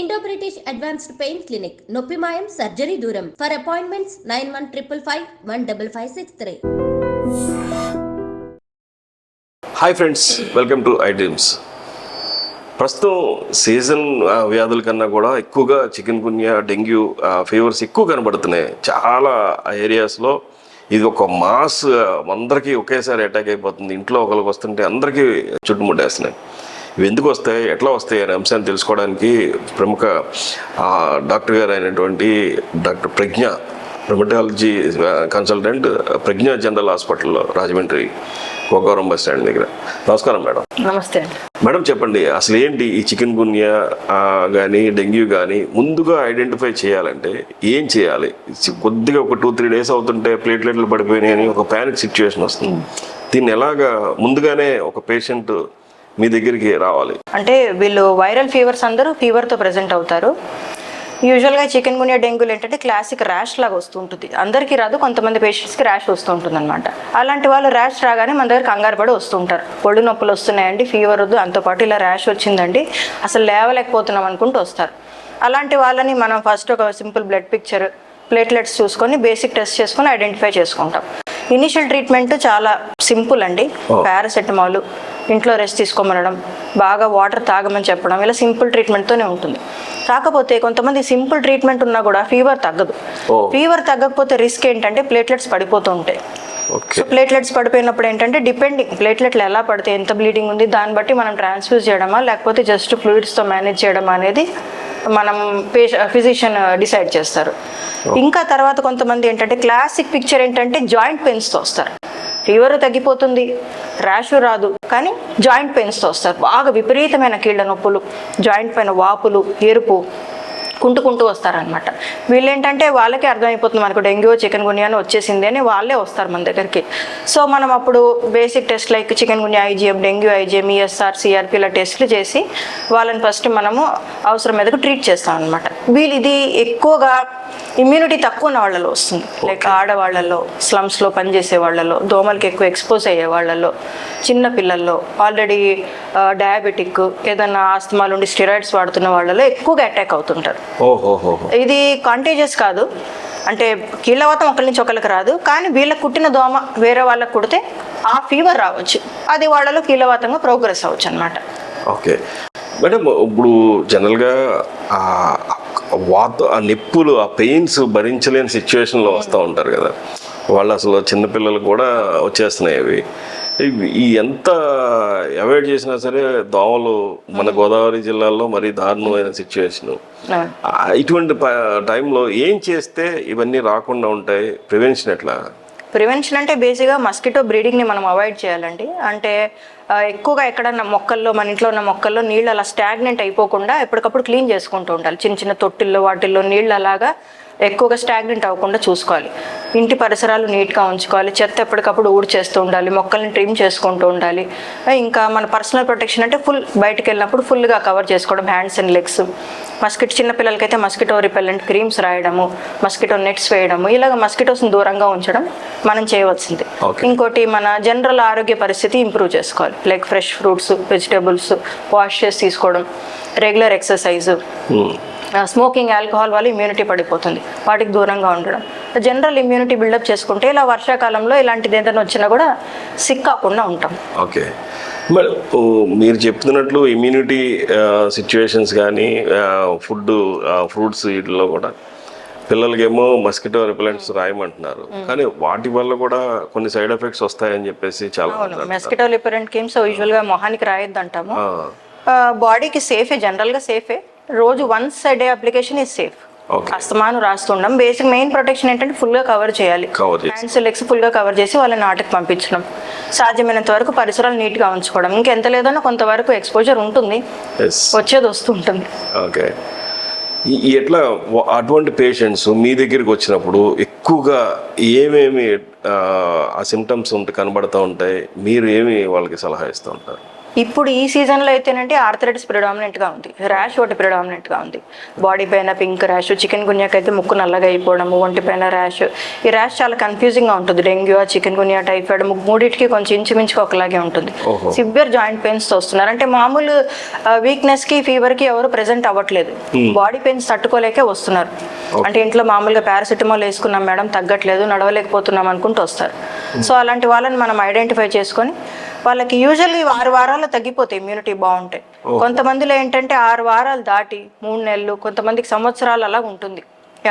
Indo British advanced pain clinic నొప్పి మాయం surgery దూరం for appointments nine one triple five one double five six three hi friends welcome to I dreams ప్రస్తుతం season వ్యాధుల కన్నా కూడా ఎక్కువగా చికెన్ గున్యా డెంగ్యూ ఫీవర్స్ ఎక్కువ కనబడుతున్నాయి. చాలా ఏరియాస్లో ఇది ఒక మాస్ అందరికీ ఒకేసారి అటాక్ అయిపోతుంది. ఇంట్లో ఒకరికి వస్తుంటే అందరికీ చుట్టుముట్టేస్తున్నాయి. ఇవి ఎందుకు వస్తాయి? ఎట్లా వస్తాయి అనే అంశాన్ని తెలుసుకోవడానికి ప్రముఖ డాక్టర్ గారు అయినటువంటి doctor Pragna rheumatology consultant Pragna general హాస్పిటల్లో రాజమండ్రి కోకవరం బస్ స్టాండ్ దగ్గర. నమస్కారం మేడం. నమస్తే అండి. మేడం చెప్పండి అసలు ఏంటి ఈ చికెన్ గున్యా కానీ డెంగ్యూ కానీ ముందుగా ఐడెంటిఫై చేయాలంటే ఏం చేయాలి? కొద్దిగా ఒక టూ త్రీ డేస్ అవుతుంటే ప్లేట్లెట్లు పడిపోయినాయని ఒక ప్యానిక్ సిచ్యువేషన్ వస్తుంది. దీన్ని ఎలాగా ముందుగానే ఒక పేషెంట్ మీ దగ్గరికి రావాలి. అంటే వీళ్ళు వైరల్ ఫీవర్స్ అందరూ ఫీవర్తో ప్రజెంట్ అవుతారు. యూజువల్గా చికెన్ గునియా డెంగ్యూలు ఏంటంటే క్లాసిక్ ర్యాష్ లాగా వస్తూ ఉంటుంది అందరికీ రాదు కొంతమంది పేషెంట్స్కి ర్యాష్ వస్తూ ఉంటుంది అనమాట అలాంటి వాళ్ళు ర్యాష్ రాగానే మన దగ్గర కంగారు పడి వస్తుంటారు. ఒళ్ళు నొప్పులు వస్తున్నాయండి ఫీవర్ వద్దు అంతోపాటు ఇలా ర్యాష్ వచ్చిందండి అసలు లేవలేకపోతున్నాం అనుకుంటూ వస్తారు. అలాంటి వాళ్ళని మనం ఫస్ట్ ఒక సింపుల్ బ్లడ్ పిక్చర్ ప్లేట్లెట్స్ చూసుకొని బేసిక్ టెస్ట్ చేసుకొని ఐడెంటిఫై చేసుకుంటాం. ఇనిషియల్ ట్రీట్మెంట్ చాలా సింపుల్ అండి. పారాసెటమాల్ ఇంట్లో రెస్ట్ తీసుకోమనడం బాగా వాటర్ తాగమని చెప్పడం ఇలా సింపుల్ ట్రీట్మెంట్తోనే ఉంటుంది. కాకపోతే కొంతమంది సింపుల్ ట్రీట్మెంట్ ఉన్నా కూడా ఫీవర్ తగ్గదు. ఫీవర్ తగ్గకపోతే రిస్క్ ఏంటంటే ప్లేట్లెట్స్ పడిపోతూ ఉంటాయి. సో ప్లేట్లెట్స్ పడిపోయినప్పుడు ఏంటంటే డిపెండింగ్ ప్లేట్లెట్లు ఎలా పడితే ఎంత బ్లీడింగ్ ఉంది దాన్ని బట్టి మనం ట్రాన్స్ఫ్యూజ్ చేయడమా లేకపోతే జస్ట్ ఫ్లూయిడ్స్తో మేనేజ్ చేయడమా అనేది మనం పేష ఫిజిషియన్ డిసైడ్ చేస్తారు. ఇంకా తర్వాత కొంతమంది ఏంటంటే క్లాసిక్ పిక్చర్ ఏంటంటే జాయింట్ పెయిన్స్తో వస్తారు. ఫీవర్ తగ్గిపోతుంది ర్యాష్ రాదు కానీ జాయింట్ పెయిన్స్తో వస్తారు. బాగా విపరీతమైన కీళ్ళ నొప్పులు జాయింట్ పైన వాపులు ఎరుపు కుంటుకుంటూ వస్తారనమాట వీళ్ళు ఏంటంటే వాళ్ళకే అర్థమైపోతుంది మనకు డెంగ్యూ చికెన్ గున్యా అని వచ్చేసింది అని వాళ్ళే వస్తారు మన దగ్గరికి. సో మనం అప్పుడు basic test like chikungunya IgM dengue IgM ESR CRP ఇలా టెస్ట్లు చేసి వాళ్ళని ఫస్ట్ మనము అవసరం మీదకు ట్రీట్ చేస్తాం అనమాట వీళ్ళు ఇది ఎక్కువగా ఇమ్యూనిటీ తక్కువ ఉన్న వాళ్ళలో వస్తుంది. లైక్ ఆడవాళ్ళలో స్లమ్స్లో పనిచేసే వాళ్ళలో దోమలకి ఎక్కువ ఎక్స్పోజ్ అయ్యే వాళ్ళలో చిన్న పిల్లల్లో ఆల్రెడీ డయాబెటిక్ ఏదైనా ఆస్తమాలు ఉండి స్టెరాయిడ్స్ వాడుతున్న వాళ్ళలో ఎక్కువగా అటాక్ అవుతుంటారు. ఇది కాంటేజియస్ కాదు. అంటే కీళ్ళవాతం ఒకరి నుంచి ఒకరికి రాదు. కానీ వీళ్ళకి కుట్టిన దోమ వేరే వాళ్ళకి కుడితే ఆ ఫీవర్ రావచ్చు. అది వాళ్ళలో కీళ్ళవాతంగా ప్రోగ్రెస్ అవ్వచ్చు అనమాట ఓకే. మేడం ఇప్పుడు జనరల్గా వాత ఆ నొప్పులు ఆ పెయిన్స్ భరించలేని సిచ్యువేషన్లో వస్తూ ఉంటారు కదా. వాళ్ళు అసలు చిన్నపిల్లలు కూడా వచ్చేస్తున్నాయి అవి. ఈ ఎంత అవాయిడ్ చేసినా సరే దోమలు మన గోదావరి జిల్లాలో మరీ దారుణమైన సిచ్యువేషను ఇటువంటి టైంలో ఏం చేస్తే ఇవన్నీ రాకుండా ఉంటాయి? ప్రివెన్షన్ ఎట్లా? ప్రివెన్షన్ అంటే బేసిక్గా మస్కిటో బ్రీడింగ్ని మనం అవాయిడ్ చేయాలండి. అంటే ఎక్కువగా ఎక్కడన్నా మొక్కల్లో మన ఇంట్లో ఉన్న మొక్కల్లో నీళ్ళు అలా స్టాగ్నెంట్ అయిపోకుండా ఎప్పటికప్పుడు క్లీన్ చేసుకుంటూ ఉండాలి. చిన్న చిన్న తొట్టిల్లో వాటిల్లో నీళ్ళు అలాగా ఎక్కువగా స్టాగ్నెంట్ అవ్వకుండా చూసుకోవాలి. ఇంటి పరిసరాలు నీట్గా ఉంచుకోవాలి. చెత్త ఎప్పటికప్పుడు ఊడి చేస్తూ ఉండాలి. మొక్కల్ని ట్రిమ్ చేసుకుంటూ ఉండాలి. ఇంకా మన పర్సనల్ ప్రొటెక్షన్ అంటే ఫుల్ బయటకు వెళ్ళినప్పుడు ఫుల్గా కవర్ చేసుకోవడం హ్యాండ్స్ అండ్ లెగ్స్. మస్కిటో చిన్న పిల్లలకైతే మస్కిటో రిపెల్లెంట్ క్రీమ్స్ రాయడము మస్కిటో నెట్స్ వేయడము ఇలాగ మస్కిటోస్ని దూరంగా ఉంచడం మనం చేయవలసింది. ఇంకోటి మన జనరల్ ఆరోగ్య పరిస్థితి ఇంప్రూవ్ చేసుకోవాలి. Like fresh fruits vegetables wash చేసి తీసుకోవడం రెగ్యులర్ ఎక్సర్సైజ్. స్మోకింగ్ ఆల్కహాల్ వల్ల ఇమ్యూనిటీ పడిపోతుంది వాటికి దూరంగా ఉండడం. జనరల్ ఇమ్యూనిటీ బిల్డప్ చేసుకుంటే ఇలా వర్షాకాలంలో ఇలాంటిది ఏదైనా వచ్చినా కూడా సిక్ కాకుండా ఉంటాం. ఓకే. మరి మీరు చెప్తున్నట్లు ఇమ్యూనిటీ సిచ్యువేషన్స్ కానీ ఫుడ్ ఫ్రూట్స్ వీటిలో కూడా పిల్లలకేమో మస్కిటో రిపెలెంట్స్ రాయమంటున్నారు. కానీ వాటి వల్ల కూడా కొన్ని సైడ్ ఎఫెక్ట్స్ వస్తాయని చెప్పేసి చాలా. మెస్కిటో లిపరెంట్ క్రీమ్స్ యూజువల్గా మొహానికి రాయొద్దు అంటాము బాడీకి సేఫే జనరల్గా సేఫే రోజు once day application is safe అస్తమాను రాస్తుండం. బేసిక్ మెయిన్ ప్రొటెక్షన్ ఏంటంటే కవర్ చేయాలి. కవర్ చేసి. హ్యాండ్స్ లెగ్స్ ఫుల్గా కవర్ చేసి వాళ్ళని ఆటకు పంపించడం. సాధ్యమైనంత వరకు పరిసరాలు నీట్గా ఉంచుకోవడం. ఇంకెంత లేదన్నా కొంతవరకు ఎక్స్పోజర్ ఉంటుంది. వచ్చేది వస్తూ ఉంటుంది ఓకే ఎట్లా అటువంటి పేషెంట్స్ మీ దగ్గరికి వచ్చినప్పుడు ఎక్కువగా ఏమేమి ఆ సిమ్టమ్స్ ఉంటే కనబడుతూ ఉంటాయి? మీరు ఏమి వాళ్ళకి సలహా ఇస్తూ ఉంటారు? ఇప్పుడు ఈ సీజన్లో అయితేనంటే ఆర్థరైటిస్ ప్రిడామినెంట్గా ఉంది. ర్యాష్ ఒకటి ప్రిడామినెంట్గా ఉంది. బాడీ పైన పింక్ ర్యాష్ చికెన్ గున్యాకి అయితే ముక్కు నల్లగా అయిపోవడము ఒంటి పైన ర్యాష్. ఈ ర్యాష్ చాలా కన్ఫ్యూజింగ్గా ఉంటుంది. డెంగ్యూ చికెన్ గున్యా టైఫాయిడ్ మూడింటికి కొంచెం ఇంచుమించుగా ఒకలాగే ఉంటుంది. సివియర్ జాయింట్ పెయిన్స్తో వస్తున్నారు. అంటే మామూలు వీక్నెస్కి ఫీవర్కి ఎవరు ప్రెసెంట్ అవ్వట్లేదు. బాడీ పెయిన్స్ తట్టుకోలేకే వస్తున్నారు. అంటే ఇంట్లో మామూలుగా పారాసిటమాల్ వేసుకున్నాం మేడం తగ్గట్లేదు నడవలేకపోతున్నాం అనుకుంటూ వస్తారు. సో అలాంటి వాళ్ళని మనం ఐడెంటిఫై చేసుకొని వాళ్ళకి యూజువల్లీ ఆరు వారాలు తగ్గిపోతాయి ఇమ్యూనిటీ బాగుంటాయి కొంతమందిలో ఏంటంటే ఆరు వారాలు దాటి మూడు నెలలు కొంతమందికి సంవత్సరాలు అలా ఉంటుంది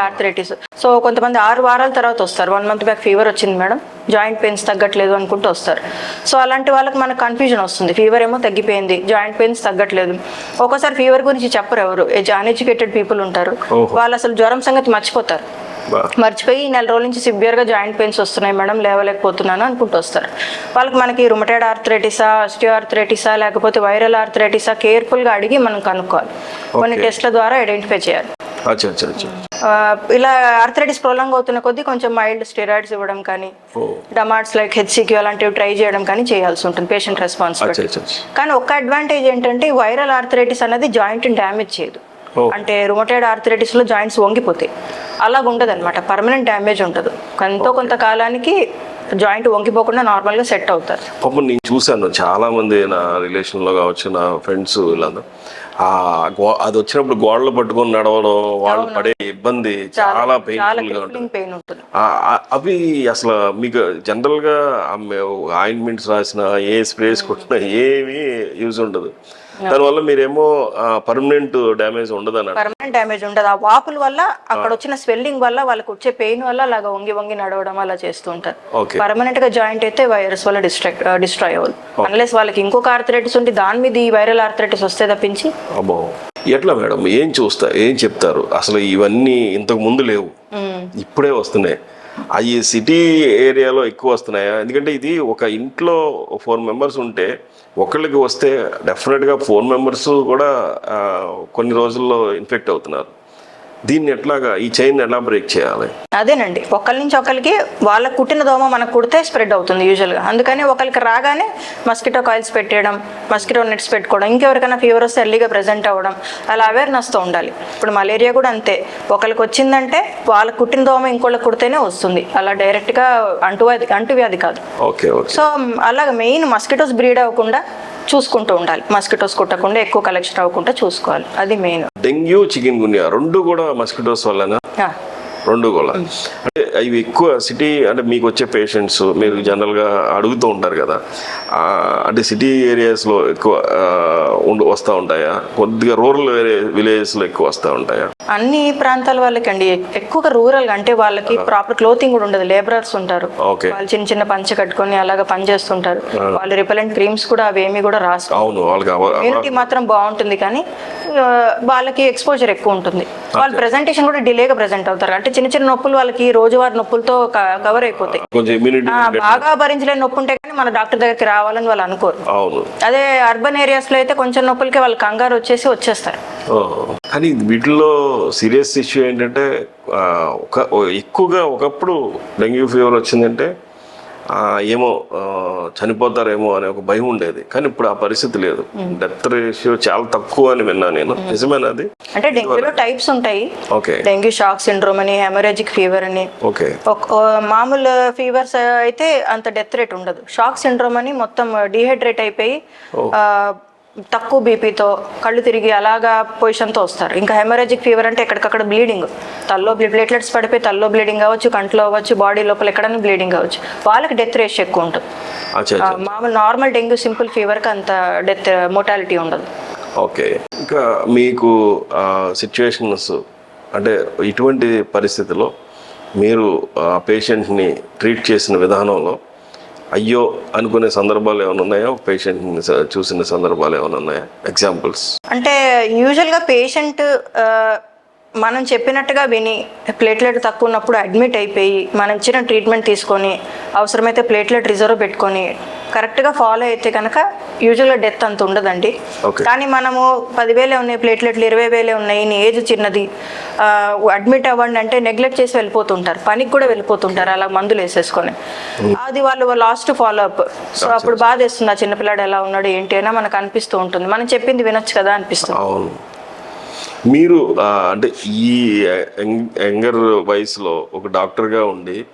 ఆర్థరైటిస్ సో కొంతమంది ఆరు వారాల తర్వాత వస్తారు. వన్ మంత్ బ్యాక్ ఫీవర్ వచ్చింది మేడం. జాయింట్ పెయిన్స్ తగ్గట్లేదు అనుకుంటూ వస్తారు. సో అలాంటి వాళ్ళకి మనకు కన్ఫ్యూజన్ వస్తుంది. ఫీవర్ ఏమో తగ్గిపోయింది జాయింట్ పెయిన్స్ తగ్గట్లేదు. ఒక్కోసారి ఫీవర్ గురించి చెప్పరు ఎవరు. అన్ఎడ్యుకేటెడ్ పీపుల్ ఉంటారు. వాళ్ళు అసలు జ్వరం సంగతి మర్చిపోతారు. మర్చిపోయి ఈ నెల రోజుల నుంచి సివియర్గా జాయింట్ పెయిన్స్ వస్తున్నాయి మేడం లేవలేకపోతున్నాను అనుకుంటూ వస్తారు. వాళ్ళకి మనకి రుమటైడ్ ఆర్థరైటిసా ఆస్టియో ఆర్థరైటిసా లేకపోతే వైరల్ ఆర్థరైటిసా కేర్ఫుల్గా అడిగి మనం కనుక్కోవాలి. కొన్ని. టెస్ట్ల ద్వారా ఐడెంటిఫై చేయాలి. ఇలా ఆర్థరైటిస్ ప్రొలాంగ్ అవుతున్న కొద్దీ కొంచెం మైల్డ్ స్టెరాయిడ్స్ ఇవ్వడం కానీ డమాట్స్ లైక్ హెచ్సిక్యూ అలాంటివి ట్రై చేయడం కానీ చేయాల్సి ఉంటుంది పేషెంట్ రెస్పాన్స్ కానీ ఒక్క అడ్వాంటేజ్ ఏంటంటే వైరల్ ఆర్థరైటిస్ అనేది జాయింట్ డ్యామేజ్ చేయదు. అంటే రుమటైడ్ ఆర్థరైటిస్లో జాయింట్స్ వంగిపోతాయి. అలా ఉండదు అనమాట పర్మనెంట్ డ్యామేజ్ ఉండదు. ఎంతో కొంత కాలానికి జాయింట్ వంగిపోకుండా నార్మల్గా సెట్ అవుతారు. పాపం నేను చూశాను చాలా మంది నా రిలేషన్లో కావచ్చు నా ఫ్రెండ్స్ వీళ్ళందరూ. ఆ గో అది వచ్చినప్పుడు గోడలు పట్టుకొని నడవడం వాళ్ళు పడే ఇబ్బంది చాలా ఉంటుంది. పెయిన్ ఉంటుంది. అవి అసలు మీకు జనరల్గా ఆయింట్మెంట్స్ రాసిన ఏ స్ప్రేస్ కొట్టినా ఏమీ యూజ్ ఉండదు. దానివల్ల మీరేమో పర్మనెంట్ డ్యామేజ్ ఉండదు అన్నారు పర్మనెంట్ డ్యామేజ్ ఉండదు. ఆ వాపుల వల్ల అక్కడ వచ్చిన స్వెల్లింగ్ వల్ల వాళ్ళకి వచ్చే పెయిన్ వల్ల అలాగా వంగి వంగి నడవడం అలా చేస్తూ ఉంటారు. పర్మనెంట్గా జాయింట్ అయితే వైరస్ వల్ల డిస్ట్రాక్ట్ డిస్ట్రాయ్ అవ్వదు. అన్లెస్ వాళ్ళకి ఇంకొక ఆర్థరైటిస్ ఉంటే దాని మీద ఈ వైరల్ ఆర్థరైటిస్ వస్తే తప్పించి. అబ్బో. ఎట్లా మేడం? ఏం చూస్తా? ఏం చెప్తారు? అసలు ఇవన్నీ ఇంతకు ముందు లేవు. ఇప్పుడే వస్తున్నాయి. అవి సిటీ ఏరియాలో ఎక్కువ వస్తున్నాయా? ఎందుకంటే ఇది ఒక ఇంట్లో ఫోర్ మెంబర్స్ ఉంటే ఒకళ్ళకి వస్తే డెఫినెట్గా ఫోర్ మెంబర్స్ కూడా కొన్ని రోజుల్లో ఇన్ఫెక్ట్ అవుతున్నారు. దీన్ని ఎట్లాగా ఈ చైన్ ఎలా బ్రేక్ చేయాలి? అదేనండి. ఒకరి నుంచి ఒకరికి వాళ్ళకి కుట్టిన దోమ మనకు కుడితే స్ప్రెడ్ అవుతుంది యూజువల్గా అందుకని ఒకరికి రాగానే మస్కిటో కాయిల్స్ పెట్టేయడం మస్కిటో నెట్స్ పెట్టుకోవడం ఇంకెవరికైనా ఫీవర్ వస్తే ఎర్లీగా ప్రెజెంట్ అవ్వడం అలా అవేర్నెస్తో ఉండాలి. ఇప్పుడు మలేరియా కూడా అంతే. ఒకరికి వచ్చిందంటే వాళ్ళకి కుట్టిన దోమ ఇంకోళ్ళకి కుడితేనే వస్తుంది. అలా డైరెక్ట్గా అంటువ్యాధి అంటువ్యాధి కాదు. Okay okay. సో అలాగ మెయిన్ మస్కిటోస్ బ్రీడ్ అవ్వకుండా చూసుకుంటూ ఉండాలి. మస్కిటోస్ కుట్టకుండా ఎక్కువ కలెక్షన్ అవ్వకుండా చూసుకోవాలి. అది మెయిన్ డెంగ్యూ చికెన్ గున్యా రెండు కూడా మస్కిటోస్ వల్లనా? రెండు కూడా అంటే ఇవి ఎక్కువ సిటీ అంటే మీకు వచ్చే పేషెంట్స్ మీరు జనరల్గా అడుగుతూ ఉంటారు కదా. అంటే సిటీ ఏరియాస్లో ఎక్కువ ఉండు వస్తూ ఉంటాయా? కొద్దిగా రూరల్ విలేజెస్లో ఎక్కువ వస్తూ ఉంటాయా? అన్ని ప్రాంతాల వాళ్ళకండి. ఎక్కువగా రూరల్ అంటే వాళ్ళకి ప్రాపర్ క్లోతింగ్ కూడా ఉండదు. లేబరర్స్ ఉంటారు. ఓకే. వాళ్ళు చిన్న చిన్న పంచ కట్టుకొని అలాగా పని చేస్తుంటారు. వాళ్ళు రిపెలెంట్ క్రీమ్స్ కూడా అవేమి కూడా రాసు అవును వాళ్ళకి ఇమ్యూనిటీ మాత్రం బాగుంటుంది కానీ వాళ్ళకి ఎక్స్పోజర్ ఎక్కువ ఉంటుంది. వాళ్ళు ప్రెజెంటేషన్ కూడా డిలేగా ప్రెజెంట్ అవుతారు. అంటే చిన్న చిన్న నొప్పులు వాళ్ళకి రోజువారి నొప్పులతో కవర్ అయిపోతాయి. బాగా భరించలేని నొప్పి ఉంటే కానీ మన డాక్టర్ దగ్గరికి రావాలని వాళ్ళు అనుకోరు. అవును. అదే అర్బన్ ఏరియాస్లో అయితే కొంచెం నొప్పులకి వాళ్ళు కంగారు వచ్చేసి వచ్చేస్తారు. కానీ వీటిల్లో సీరియస్ ఇష్యూ ఏంటంటే ఒక ఎక్కువగా ఒకప్పుడు డెంగ్యూ ఫీవర్ వచ్చిందంటే ఏమో చనిపోతారేమో అనే ఒక భయం ఉండేది. కానీ ఇప్పుడు ఆ పరిస్థితి లేదు. డెత్ రేషియో చాలా తక్కువ అని విన్నా నేను. నిజమేనా అది అంటే డెంగ్యూలో టైప్స్ ఉంటాయి. ఓకే. డెంగ్యూ షాక్ సిండ్రోమ్ అని హెమరేజిక్ ఫీవర్ అని. ఓకే. మామూలు ఫీవర్స్ అయితే అంత డెత్ రేట్ ఉండదు. షాక్ సిండ్రోమ్ అని మొత్తం డిహైడ్రేట్ అయిపోయి తక్కువ బీపీతో కళ్ళు తిరిగి అలాగా పొజిషన్తో వస్తారు. ఇంకా హెమరేజిక్ ఫీవర్ అంటే ఎక్కడికక్కడ బ్లీడింగ్. తల్లో ప్లేట్లెట్స్ పడిపోయి తల్లో బ్లీడింగ్ అవ్వచ్చు కంట్లో అవ్వచ్చు బాడీ లోపల ఎక్కడైనా బ్లీడింగ్ అవ్వచ్చు. వాళ్ళకి డెత్ రేషియో ఎక్కువ ఉంటుంది. మామూలు నార్మల్ డెంగ్యూ సింపుల్ ఫీవర్కి అంత డెత్ మోటాలిటీ ఉండదు. ఓకే. ఇంకా మీకు సిచ్యువేషన్స్ అంటే ఇటువంటి పరిస్థితిలో మీరు పేషెంట్ని ట్రీట్ చేసిన విధానంలో అయ్యో అనుకునే సందర్భాలు ఏమైనా ఉన్నాయా? పేషెంట్ని చూసిన సందర్భాలు ఏమైనా ఉన్నాయా? ఎగ్జాంపుల్స్ అంటే యూజువల్గా పేషెంట్ మనం చెప్పినట్టుగా విని ప్లేట్లెట్ తక్కువ ఉన్నప్పుడు అడ్మిట్ అయిపోయి మనం ఇచ్చిన ట్రీట్మెంట్ తీసుకొని అవసరమైతే ప్లేట్లెట్ రిజర్వ్ పెట్టుకొని కరెక్ట్గా ఫాలో అయితే కనుక యూజువల్గా డెత్ అంత ఉండదండి. కానీ మనము పదివేలే ఉన్నాయి ప్లేట్లెట్లు ఇరవై వేలే ఉన్నాయి నీ ఏజ్ చిన్నది అడ్మిట్ అవ్వండి అంటే నెగ్లెక్ట్ చేసి వెళ్ళిపోతుంటారు. పనికి కూడా వెళ్ళిపోతుంటారు అలా మందులు వేసేసుకొని. అది వాళ్ళు లాస్ట్ ఫాలో అప్ సో అప్పుడు బాధ వేస్తుంది ఆ చిన్నపిల్లాడు ఎలా ఉన్నాడు ఏంటి అయినా మనకు అనిపిస్తూ ఉంటుంది. మనం చెప్పింది వినొచ్చు కదా అనిపిస్తుంది. అవును. మీరు అంటే ఈ యంగ్- యంగర్ వయసులో ఒక డాక్టర్గా ఉండి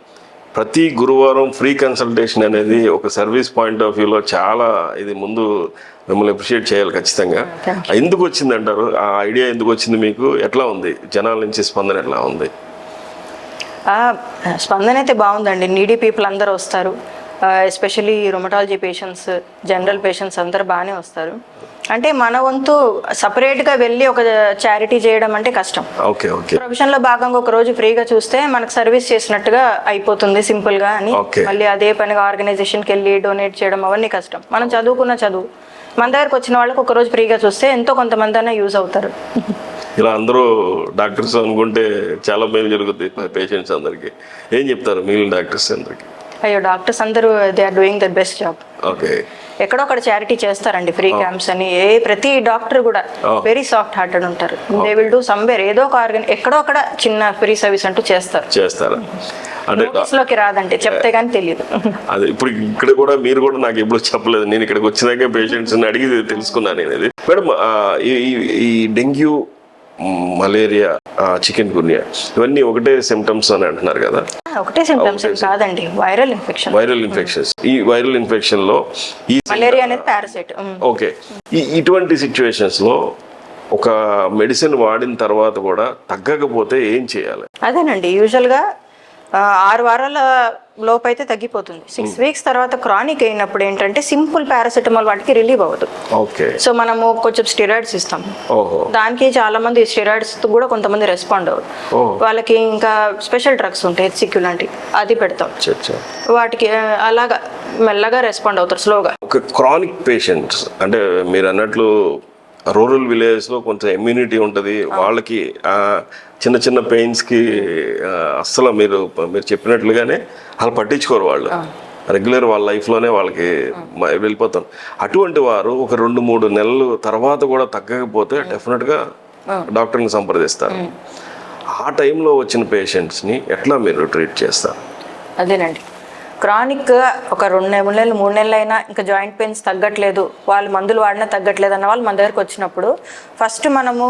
ప్రతి గురువారం ఫ్రీ కన్సల్టేషన్ అనేది ఒక సర్వీస్ పాయింట్ ఆఫ్ వ్యూలో చాలా ఇది ముందు మిమ్మల్ని అప్రిషియేట్ చేయాలి ఖచ్చితంగా. ఎందుకు వచ్చింది అంటారు? ఆ ఐడియా ఎందుకు వచ్చింది మీకు? ఎట్లా ఉంది? జనాల నుంచి స్పందన ఎట్లా ఉంది? ఆ, స్పందన అయితే బాగుందండి. నీడీ పీపుల్ అందరూ వస్తారు. Especially rheumatology patients general patients అందరు బాగానే వస్తారు. అంటే మన వంతు సపరేట్గా వెళ్ళి ఒక చారిటీ చేయడం అంటే కష్టం. Okay okay. ప్రొఫెషన్లో భాగంగా ఒక రోజు ఫ్రీగా చూస్తే మనకు సర్వీస్ చేసినట్టుగా అయిపోతుంది సింపుల్గా అని. మళ్ళీ అదే పనిగా ఆర్గనైజేషన్కి వెళ్ళి డొనేట్ చేయడం అవన్నీ కష్టం. మనం చదువుకున్న చదువు. మన దగ్గరకు వచ్చిన వాళ్ళకి ఒక రోజు ఫ్రీగా చూస్తే ఎంతో కొంతమంది అయినా యూజ్ అవుతారు. ఇలా అందరూ డాక్టర్స్ అనుకుంటే చాలా మేలు జరుగుతుంది పేషెంట్స్ అందరికీ. ఏం చెప్తారు మిగిలిన డాక్టర్స్ అందరికీ? అయ్యో డాక్టర్స్ అందరూ they are doing their best job okay ఎక్కడో అక్కడ చారిటీ చేస్తారండి ఫ్రీ క్యాంప్స్ అని. ఏ ప్రతి డాక్టర్ కూడా Oh. వెరీ సాఫ్ట్ హార్టెడ్ ఉంటారు దే విల్ డూ సమ్వేర్ ఏదో ఒక ఆర్గన్ ఎక్కడో అక్కడ చిన్న ఫ్రీ సర్వీస్ అంటూ చేస్తారు. చేస్తారా? అంటే డా- Notice లోకి రాదండి చెప్తే కానీ తెలియదు అది ఇప్పుడు ఇక్కడ కూడా మీరు కూడా నాకు ఎప్పుడు చెప్పలేదు నేను ఇక్కడికి వచ్చినాక పేషెంట్స్ అడిగి తెలుసుకున్నాను నేను మేడం ఈ డెంగ్యూ మలేరియా చికెన్ గున్యా. ఇవన్నీ ఒకటే సిమ్టమ్స్ అని అంటున్నారు కదా. ఒకటే సిమ్టమ్స్ కాదండి. వైరల్ ఇన్ఫెక్షన్ వైరల్ ఇన్ఫెక్షన్స్ ఈ వైరల్ ఇన్ఫెక్షన్లో ఈ మలేరియా అనేది పారాసైట్ ఓకే. ఈ ఇటువంటి సిచ్యువేషన్స్లో ఒక మెడిసిన్ వాడిన తర్వాత కూడా తగ్గకపోతే ఏం చేయాలి? అదేనండి. యూజువల్గా ఆరు వారాల లోపు అయితే తగ్గిపోతుంది సిక్స్ వీక్స్ తర్వాత క్రానిక్ అయినప్పుడు ఏంటంటే సింపుల్ పారాసెటమాల్ వాటికి రిలీవ్ అవ్వదు. ఓకే సో మనము కొంచెం స్టిరాయిడ్స్ ఇస్తాం. దానికి చాలా మంది స్టెరాయిడ్స్ కూడా కొంతమంది రెస్పాండ్ అవ్వరు. ఓ. వాళ్ళకి ఇంకా స్పెషల్ డ్రగ్స్ ఉంటాయి హెచ్సిక్యూ లాంటివి అది పెడతాం. వాటికి అలాగా మెల్లగా రెస్పాండ్ అవుతారు స్లోగా క్రానిక్ పేషెంట్స్ అంటే మీరు అన్నట్లు రూరల్ విలేజ్లో కొంచెం ఇమ్యూనిటీ ఉంటుంది. వాళ్ళకి చిన్న చిన్న పెయిన్స్కి అస్సలు మీరు మీరు చెప్పినట్లుగానే వాళ్ళు పట్టించుకోరు వాళ్ళు. రెగ్యులర్ వాళ్ళ లైఫ్లోనే వాళ్ళకి వెళ్ళిపోతాం అటువంటి వారు ఒక రెండు మూడు నెలలు తర్వాత కూడా తగ్గకపోతే డెఫినెట్గా డాక్టర్ని సంప్రదిస్తారు. ఆ. టైంలో వచ్చిన పేషెంట్స్ని ఎట్లా మీరు ట్రీట్ చేస్తారు? అదేనండి. క్రానిక్ ఒక రెండు నెలలు మూడు నెలలు అయినా ఇంకా జాయింట్ పెయిన్స్ తగ్గట్లేదు. వాళ్ళు మందులు వాడినా తగ్గట్లేదు అన్న వాళ్ళు మన దగ్గరకు వచ్చినప్పుడు ఫస్ట్ మనము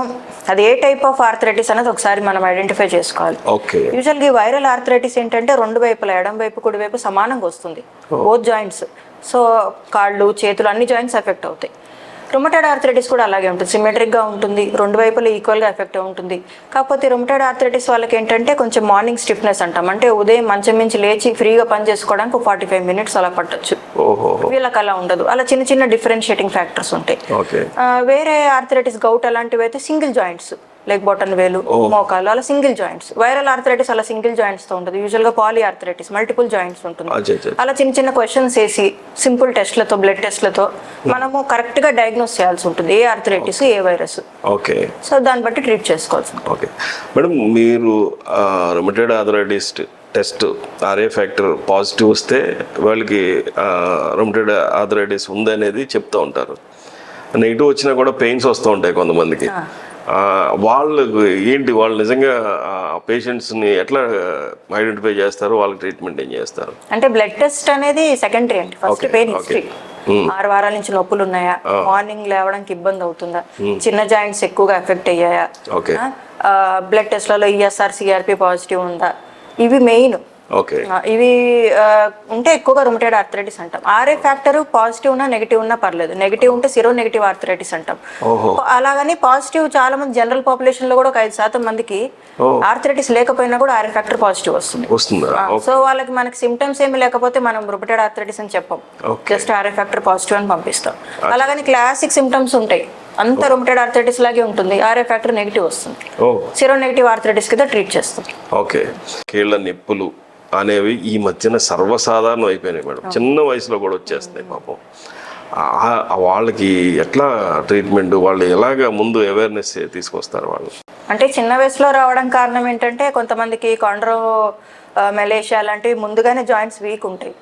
అది ఏ టైప్ ఆఫ్ ఆర్థరైటిస్ అనేది ఒకసారి మనం ఐడెంటిఫై చేసుకోవాలి. యూజువల్గా ఈ వైరల్ ఆర్థరైటిస్ ఏంటంటే రెండు వైపుల ఎడం వైపు కుడి వైపు సమానంగా వస్తుంది. బోత్ జాయింట్స్ సో కాళ్ళు చేతులు అన్ని జాయింట్స్ ఎఫెక్ట్ అవుతాయి. రొమటైడ్ ఆర్థరైటిస్ కూడా అలాగే ఉంటుంది. సిమెట్రిక్గా ఉంటుంది. రెండు వైపులు ఈక్వల్గా ఎఫెక్ట్ ఉంటుంది. కాకపోతే రొమటైడ్ ఆర్థరైటిస్ వాళ్ళకి ఏంటంటే కొంచెం మార్నింగ్ స్టిఫ్నెస్ అంటాం. అంటే ఉదయం మంచం మించి లేచి ఫ్రీగా పని చేసుకోవడానికి ఫార్టీ ఫైవ్ మినిట్స్ అలా పట్టొచ్చు. వీళ్ళకి అలా ఉండదు. అలా చిన్న చిన్న డిఫరెన్షియేటింగ్ ఫ్యాక్టర్స్ ఉంటాయి. వేరే ఆర్థరైటిస్ గౌట్ అలాంటివి అయితే సింగిల్ జాయింట్స్ లైక్ బొటన్ వేలు మోకాలు అలా సింగిల్ జాయింట్స్. వైరల్ ఆర్థరైటిస్ అలా సింగిల్ జాయింట్స్తో ఉంటుంది. యూజువల్గా పాలీ ఆర్థరైటిస్ మల్టిపుల్ జాయింట్స్ ఉంటుంది. అలా చిన్న చిన్న క్వశ్చన్స్ వేసి సింపుల్ టెస్ట్లతో బ్లడ్ టెస్ట్లతో మనము కరెక్ట్గా డయాగ్నోస్ చేయాల్సి ఉంటుంది. ఏ ఆర్థరైటిస్ ఏ వైరస్ ఓకే సో దాన్ని బట్టి ట్రీట్ చేసుకోవాల్సి ఉంటుంది. ఓకే మేడం మీరు rheumatoid arthritis test RA factor positive వస్తే వాళ్ళకి రిమిటెడ్ ఆథరైటిస్ ఉందనేది చెప్తూ ఉంటారు. నెగిటివ్ వచ్చినా కూడా పెయిన్స్ వస్తూ ఉంటాయి కొంతమందికి. ఆ, వాళ్ళకు ఏంటి వాళ్ళు నిజంగా పేషెంట్స్ని ఎట్లా ఐడెంటిఫై చేస్తారు? వాళ్ళకి ట్రీట్మెంట్ ఏం చేస్తారు? అంటే బ్లడ్ టెస్ట్ అనేది సెకండరీ అండి. First pain. హిస్టరీ ఆరు వారాల నుంచి నొప్పులు ఉన్నాయా? మార్నింగ్ లేవడానికి ఇబ్బంది అవుతుందా? చిన్న జాయింట్స్ ఎక్కువగా ఎఫెక్ట్ అయ్యాయా? బ్లడ్ టెస్ట్లలో ఈఎస్ఆర్ సిఆర్పి పాజిటివ్ ఉందా? ఇవి మెయిన్ ఓకే. ఇవి ఉంటే ఎక్కువగా రుమటైడ్ ఆర్థరైటిస్ అంటాం. ఆర్ఏ ఫ్యాక్టర్ పాజిటివ్ ఉన్నా నెగిటివ్ ఉన్నా పర్లేదు. నెగిటివ్ ఉంటే సిరో నెగిటివ్ ఆర్థరైటిస్ అంటాం. అలాగని పాజిటివ్ చాలా మంది జనరల్ పాపులేషన్లో కూడా ఒక ఐదు శాతం మందికి ఆర్థరైటిస్ లేకపోయినా కూడా ఆర్ఏ ఫ్యాక్టర్ పాజిటివ్ వస్తుంది. సో వాళ్ళకి మనకి సిమ్టమ్స్ ఏమి లేకపోతే మనం రుమటైడ్ ఆర్థరైటిస్ అని చెప్పం. జస్ట్ ఆర్ఏ ఫ్యాక్టర్ పాజిటివ్ అని పంపిస్తాం. అలాగని క్లాసిక్ సిమ్టమ్స్ ఉంటాయి. అంత రుమటైడ్ ఆర్థరైటిస్ లాగే ఉంటుంది. ఆర్ఏ ఫ్యాక్టర్ నెగిటివ్ వస్తుంది. సిరో నెగిటివ్ ఆర్థరైటిస్ కింద ట్రీట్ చేస్తాం. ఓకే. కీళ్ళ నొప్పులు. అనేవి ఈ మధ్యన సర్వసాధారణం అయిపోయినాయి మేడం. చిన్న వయసులో కూడా వచ్చేస్తున్నాయి పాపం. వాళ్ళకి ఎట్లా ట్రీట్మెంట్? వాళ్ళు ఎలాగ ముందు అవేర్నెస్ తీసుకొస్తారు వాళ్ళు అంటే చిన్న వయసులో రావడం కారణం ఏంటంటే కొంతమందికి కాండ్రో మెలేషియా లాంటివి ముందుగానే జాయింట్స్ వీక్ ఉంటాయి.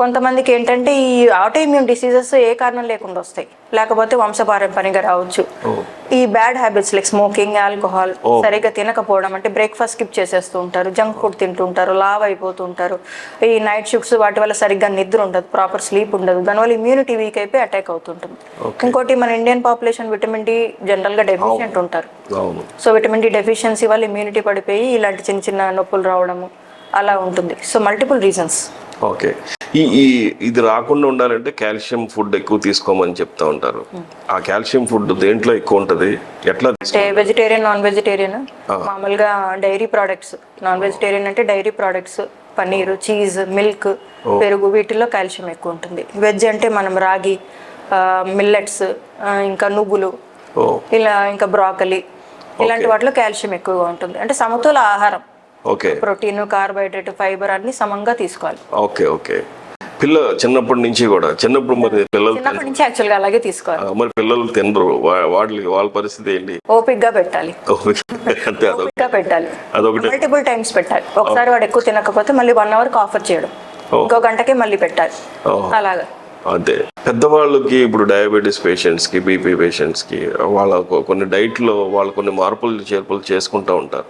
కొంతమందికి ఏంటంటే ఈ ఆటోఇమ్యూన్ డిసీజెస్ ఏ కారణం లేకుండా వస్తాయి. లేకపోతే వంశపారంపర్యంగా రావచ్చు. ఈ bad habits like smoking alcohol సరిగ్గా తినకపోవడం అంటే బ్రేక్ఫాస్ట్ స్కిప్ చేసేస్తూ ఉంటారు జంక్ ఫుడ్ తింటుంటారు లావ్ అయిపోతూ ఉంటారు. ఈ నైట్ షిఫ్ట్స్ వాటి వల్ల సరిగ్గా నిద్ర ఉండదు ప్రాపర్ స్లీప్ ఉండదు. దానివల్ల ఇమ్యూనిటీ వీక్ అయిపోయి అటాక్ అవుతుంటుంది. ఇంకోటి మన ఇండియన్ పాపులేషన్ విటమిన్ డి జనరల్గా డెఫిషియెంట్ ఉంటారు. సో విటమిన్ డి డెఫిషియన్సీ వల్ల ఇమ్యూనిటీ పడిపోయి ఇలాంటి చిన్న చిన్న నొప్పులు రావడము అలా ఉంటుంది. So multiple reasons okay. ఈ ఈ ఇది రాకుండా ఉండాలంటే కాల్షియం ఫుడ్ ఎక్కువ తీసుకోమని చెప్తా ఉంటారు. ఆ కాల్షియం ఫుడ్ దేంట్లో ఎక్కువ ఉంటది? ఎట్లా అంటే వెజిటేరియన్ నాన్ వెజిటేరియన్. మామూలుగా డైరీ ప్రోడక్ట్స్. నాన్ వెజిటేరియన్ అంటే dairy products. Paneer cheese milk పెరుగు వీటిల్లో కాల్షియం ఎక్కువ ఉంటుంది. వెజ్ అంటే మనం రాగి మిల్లెట్స్ ఇంకా నువ్వులు ఓ ఇలా ఇంకా బ్రాకలీ. ఇలాంటి వాటిలో కాల్షియం ఎక్కువగా ఉంటుంది. అంటే సమతుల ఆహారం. ఓకే. ప్రోటీన్ కార్బోహైడ్రేట్ ఫైబర్ అన్ని సమంగా తీసుకోవాలి. Okay okay. పిల్ల చిన్నప్పటి నుంచి కూడా చిన్నప్పుడు మరి పిల్లలు చిన్నప్పటి నుంచి యాక్చువల్గా అలాగే తీసుకోవాలి. మరి పిల్లలు తినరు. వా- వాళ్ళ పరిస్థితి ఏంటి? ఓపిక్గా పెట్టాలి. అంతే అదొక ఓపిక్గా పెట్టాలి. అదొకటి. మల్టిపుల్ టైమ్స్ పెట్టాలి. ఒకసారి వాడు ఎక్కువ తినకపోతే మళ్ళీ వన్ అవర్కి ఆఫర్ చేయడం. ఇంకో గంటకి మళ్ళీ పెట్టాలి. అలాగా. అంతే పెద్దవాళ్ళకి ఇప్పుడు డయాబెటీస్ పేషెంట్స్కి బీపీ పేషెంట్స్కి వాళ్ళ కొన్ని డైట్లో వాళ్ళు కొన్ని మార్పులు చేర్పులు చేసుకుంటూ ఉంటారు.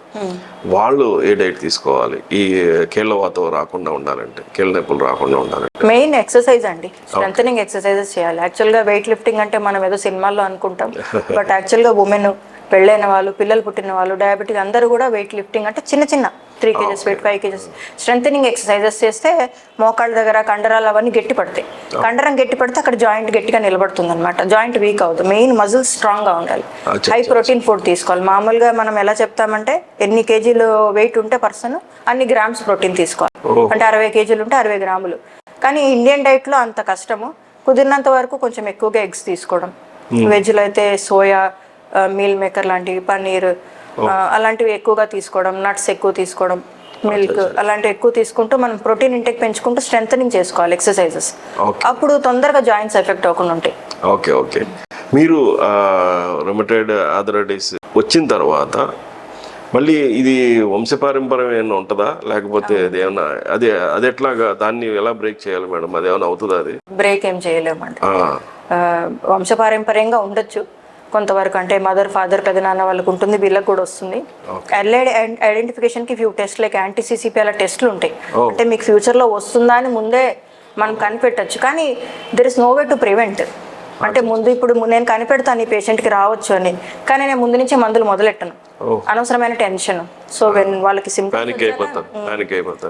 వాళ్ళు ఏ డైట్ తీసుకోవాలి? ఈ కీళ్ళ వాతం రాకుండా ఉండాలంటే కీళ్ళ నొప్పులు రాకుండా ఉండాలంటే. మెయిన్ ఎక్సర్సైజ్ అండి. స్ట్రెంగ్ ఎక్సర్సైజెస్ చేయాలి. యాక్చువల్గా వెయిట్ లిఫ్టింగ్ అంటే మనం ఏదో సినిమాల్లో అనుకుంటాం. బట్ యాక్చువల్గా ఉమెన్ పెళ్ళైన వాళ్ళు పిల్లలు పుట్టిన వాళ్ళు డయాబెటిక్ అందరూ కూడా వెయిట్ లిఫ్టింగ్ అంటే చిన్న చిన్న three kgs weight five kgs. Strength exercises చేస్తే మోకాళ్ళ దగ్గర కండరాలు అవన్నీ గట్టి పడతాయి కండరం గట్టి పడితే అక్కడ జాయింట్ గట్టిగా నిలబడుతుంది అనమాట జాయింట్ వీక్ అవుతుంది. మెయిన్ మజిల్స్ స్ట్రాంగ్గా ఉండాలి. హై ప్రోటీన్ ఫుడ్ తీసుకోవాలి. మామూలుగా మనం ఎలా చెప్తామంటే ఎన్ని కేజీలు వెయిట్ ఉంటే పర్సన్ అన్ని గ్రామ్స్ ప్రోటీన్ తీసుకోవాలి. ఓహో. అంటే అరవై కేజీలు ఉంటే అరవై గ్రాములు. కానీ ఇండియన్ డైట్లో అంత కష్టము. కుదిరినంత వరకు కొంచెం ఎక్కువగా ఎగ్స్ తీసుకోవడం. వెజ్లో అయితే సోయా మీల్ మేకర్ లాంటివి పన్నీర్ అలాంటివి ఎక్కువగా తీసుకోవడం నట్స్ ఎక్కువ తీసుకోవడం మిల్క్ అలాంటివి ఎక్కువ తీసుకుంటూ మనం ప్రోటీన్ ఇంటెక్ పెంచుకుంటూ స్ట్రెంగ్ చేసుకోవాలి ఎక్సర్సైజెస్. అప్పుడు తొందరగా జాయింట్స్ ఎఫెక్ట్ అవ్వకుండా ఉంటాయి. Okay okay. మీరు రొమటైడ్ ఆథరైటిస్ వచ్చిన తర్వాత మళ్ళీ ఇది వంశపారంపర్యం ఏమైనా ఉంటుందా? లేకపోతే అది ఏమన్నా అది అది ఎట్లాగా దాన్ని ఎలా బ్రేక్ చేయాలి మేడం? అది ఏమైనా అవుతుందా అది? బ్రేక్ ఏం చేయలేమండి. వంశపారంపర్యంగా ఉండొచ్చు. కొంతవరకు అంటే మదర్ ఫాదర్ పెదనాన్న వాళ్ళకు ఉంటుంది వీళ్ళకి కూడా వస్తుంది. LID ఐడెంటిఫికేషన్కి few test like anti CCP అలా టెస్ట్లు ఉంటాయి. అంటే మీకు ఫ్యూచర్లో వస్తుందా అని ముందే మనం కనిపెట్టచ్చు. కానీ there is no way to prevent అంటే ముందు ఇప్పుడు నేను కనిపెడతాను ఈ పేషెంట్కి రావచ్చు అని. కానీ నేను ముందు నుంచే మందులు మొదలెట్టను. అనవసరమైన టెన్షన్. సో వెన్ వాళ్ళకి సింపుల్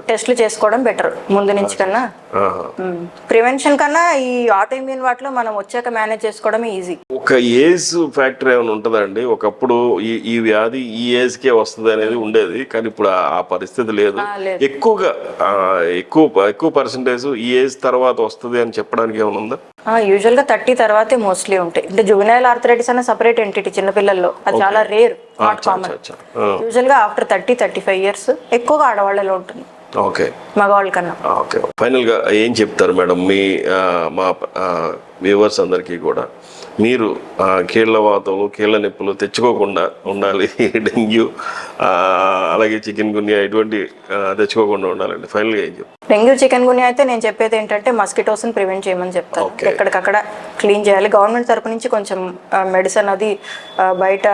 టెస్ట్లు చేసుకోవడం బెటర్ ముందు నుంచి కన్నా. ప్రివెన్షన్ కన్నా ఈ ఆటో ఇమ్యూన్ వాటిలో మనం వచ్చాక మేనేజ్ చేసుకోవడమే ఈజీ. ఒక ఏజ్ ఫ్యాక్టర్ ఏమైనా ఉంటుందా అండి? ఒకప్పుడు ఈ ఈ వ్యాధి ఈ ఏజ్ కే వస్తుంది అనేది ఉండేది. కానీ ఇప్పుడు ఆ- పరిస్థితి లేదు. ఎక్కువగా ఎక్కువ ఎక్కువ పర్సంటేజ్ ఈ ఏజ్ తర్వాత వస్తుంది అని చెప్పడానికి ఏమైనా ఉందా? యూజువల్గా థర్టీ తర్వాతే మోస్ట్లీ ఉంటాయి. అంటే జువెనైల్ ఆర్థరైటిస్ అనే సపరేట్ ఎంటిటీ చిన్నపిల్లల్లో. అది చాలా రేర్ నాట్ కామన్ అచ్చా, అచ్చా. యూజువల్గా after thirty thirty five years ఎక్కువగా ఆడవాళ్ళలో ఉంటుంది. ఓకే మగవాళ్ళ కన్నా ఓకే ఫైనల్గా ఏం చెప్తారు మేడం? మీ మా వ్యూవర్స్ అందరికీ కూడా. మీరు కీళ్ళ వాతలు కీళ్ళ నొప్పులు తెచ్చుకోకుండా ఉండాలి డెంగ్యూ అలాగే చికెన్ గున్యా ఇటువంటి తెచ్చుకోకుండా ఉండాలండి. ఫైనల్గా ఏం డెంగ్యూ చికెన్ గుని అయితే నేను చెప్పేది ఏంటంటే మస్కిటోస్ ప్రివెంట్ చేయమని చెప్తాను. ఎక్కడికక్కడ క్లీన్ చేయాలి. గవర్నమెంట్ తరపు నుంచి కొంచెం మెడిసిన్ అది బయట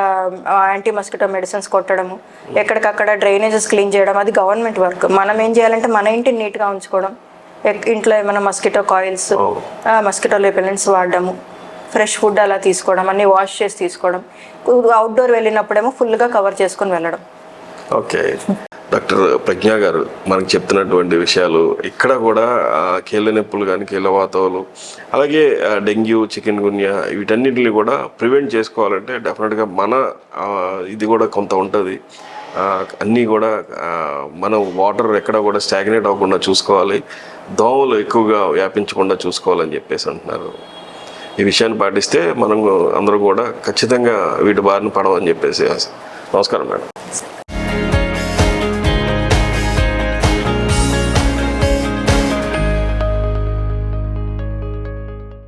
యాంటీ మస్కిటో మెడిసిన్స్ కొట్టడము ఎక్కడికక్కడ డ్రైనేజెస్ క్లీన్ చేయడం అది గవర్నమెంట్ వర్క్. మనం ఏం చేయాలంటే మన ఇంటిని నీట్గా ఉంచుకోవడం. ఇంట్లో ఏమైనా mosquito coils Oh. Mosquito repellents వాడడము. ఫ్రెష్ ఫుడ్ అలా తీసుకోవడం అన్ని వాష్ చేసి తీసుకోవడం. అవుట్డోర్ వెళ్ళినప్పుడేమో ఫుల్గా కవర్ చేసుకొని వెళ్ళడం. ఓకే. డాక్టర్ ప్రజ్ఞ గారు మనకు చెప్తున్నటువంటి విషయాలు ఇక్కడ కూడా కీళ్ళ నొప్పులు కానీ కీళ్ళ వాతావరణం అలాగే డెంగ్యూ చికెన్ గున్యా వీటన్నిటిని కూడా ప్రివెంట్ చేసుకోవాలంటే డెఫినెట్గా మన ఇది కూడా కొంత ఉంటుంది. అన్నీ కూడా మనం వాటర్ ఎక్కడ కూడా స్టాగ్నేట్ అవ్వకుండా చూసుకోవాలి. దోమలు ఎక్కువగా వ్యాపించకుండా చూసుకోవాలని చెప్పేసి అంటున్నారు. ఈ విషయాన్ని పాటిస్తే మనం అందరూ కూడా ఖచ్చితంగా వీటి బారిన పడవని చెప్పేసి నమస్కారం మేడం.